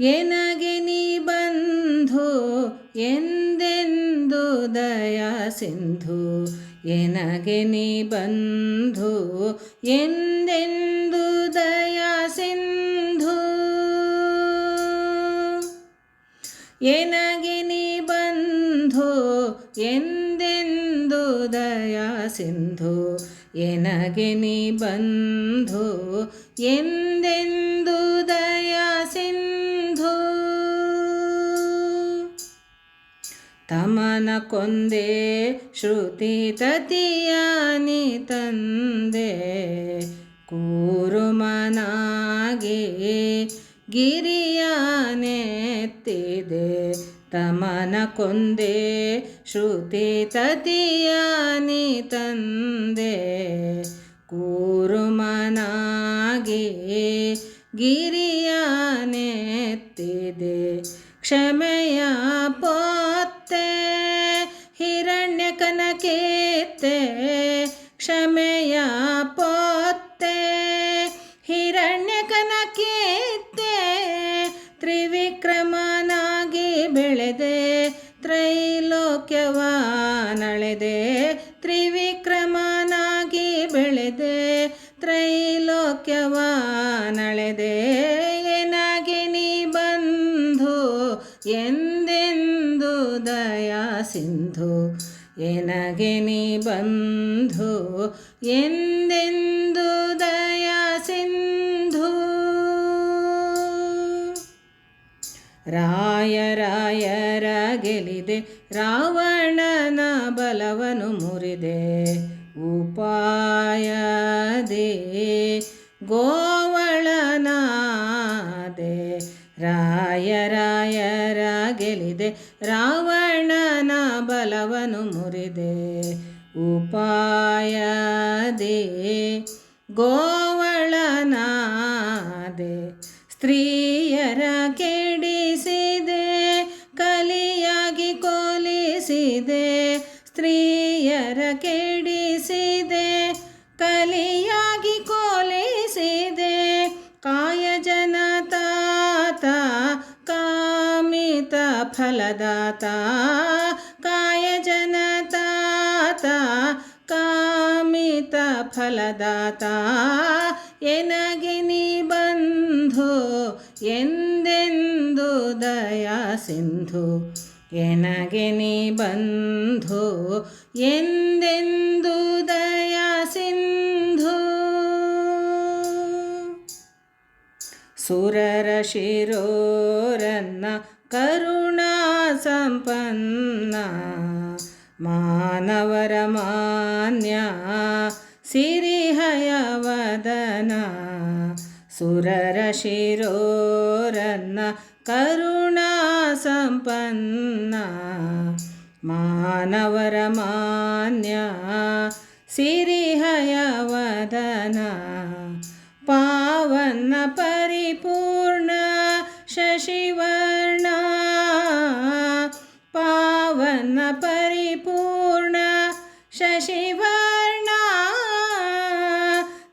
ಎನಗೆ ನೀ ಬಂಧು? ಎಂದೆಂದು ದಯಾ ಸಿಂಧು? ಎನಗೆ ನೀ ಬಂಧು? ಎಂದೆಂದು ದಯಾ ಸಿಂಧು? ಎನಗೆ ನೀ ಬಂಧು? ಎಂದೆಂದು ದಯಾ ಸಿಂಧು? ಎನಗೆ ನೀ ಬಂಧು? ಎಂದೆಂದು ದಯಾ ತಮನ ಕೊಂದೆ ಶ್ರುತಿ ತತಿಯಾನಿ ತಂದೆ. ಕೂರುಮನಾಗಿ ಗಿರಿಯಾನೆತ್ತಿದೆ ತಮನ ಕೊಂದೆ ಶ್ರುತಿ ತತಿಯಾನಿ ತಂದೆ. ಕೂರುಮನಾಗಿ ಗಿರಿಯಾನೆತ್ತಿದೆ ಕ್ಷಮೆಯ ಪೊತ್ತೆ ಕನಕೇತೆ, ಕ್ಷಮೆಯ ಪೊತ್ತೆ. ಹಿರಣ್ಯ ಕನಕೇತೆ ತ್ರಿವಿಕ್ರಮನಾಗಿ ಬೆಳೆದೆ. ತ್ರೈಲೋಕ್ಯವ ನಳೆದೆ, ತ್ರಿವಿಕ್ರಮನಾಗಿ ಬೆಳೆದೆ. ತ್ರೈಲೋಕ್ಯವ ನಳೆದೆ, ಏನಾಗಿ ನೀ ಬಂಧು? ಎಂದೆಂದು ದಯಾ ಸಿಂಧು ಎನಗೆ ನೀ ಬಂಧು? ಎಂದೆಂದು ದಯಾ ಸಿಂಧು? ರಾಯ ರಾಯರ ಗೆಲಿದೆ, ರಾವಣನ ಬಲವನು ಮುರಿದೆ. ಉಪಾಯದೆ, ಗೋವಳನಾದೆ. ರಾಯ ರಾಯರ ಗೆಲಿದೆ, ರಾವಣನ ಬಲವನು ಮುರಿದೆ. ಉಪಾಯದೆ ಗೋವಳನಾದೆ. ಸ್ತ್ರೀಯರ ಕೆಡಿಸಿದೆ, ಕಲಿಯಾಗಿ ಕೋಲಿಸಿದೆ. ಸ್ತ್ರೀಯರ ಕೆಡಿಸಿದೆ, ಕಲಿಯಾಗಿ ಕೋಲಿಸಿದೆ. ಜನತಾತ ಕಾಮಿತ ಫಲದಾತ. ಕಾಮಿತ ಫಲದಾತ, ಎನಗೆ ನೀ ಬಂಧು, ಎಂದೆಂದು ದಯಾ ಸಿಂಧು? ಎನಗೆ ನೀ ಬಂಧು, ಎಂದೆಂದು ದಯಾ ಸಿಂಧು? ಸುರರ ಶಿರೋರನ್ನ ಕರುಣಾ ಸಂಪನ್ನ ಮಾನವರ ಮಾನ್ಯ ಸಿರಿಹಯವದನ ಸುರರ ಶಿರೋರನ್ನ ಕರುಣಾ ಸಂಪನ್ನ ಮಾನವರ ಮಾನ್ಯ ಸಿರಿಹಯವದನ ಪಾವನ್ನ ಪರಿಪೂರ್ಣ ಶಶಿವರ್ಣ ಶಶಿವರ್ಣ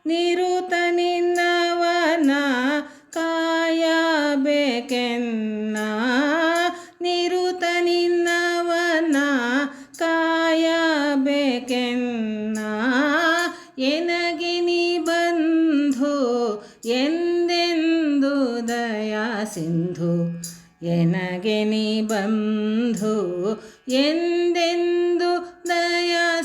ನಿರುತ ನಿನ್ನವನ ಕಾಯಬೇಕೆನ್ನ? ನಿರುತ ನಿನ್ನವನ ಕಾಯಬೇಕೆನ್ನ? ಎನಗೆ ನೀ ಬಂಧು ಎಂದೆಂದು ದಯಾ ಸಿಂಧು? ಎನಗೆ ನೀ ಬಂಧು ಎಂದೆಂದು ದಯಾ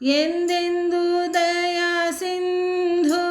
ಎಂದೆಂದು ದಯಾ ಸಿಂಧು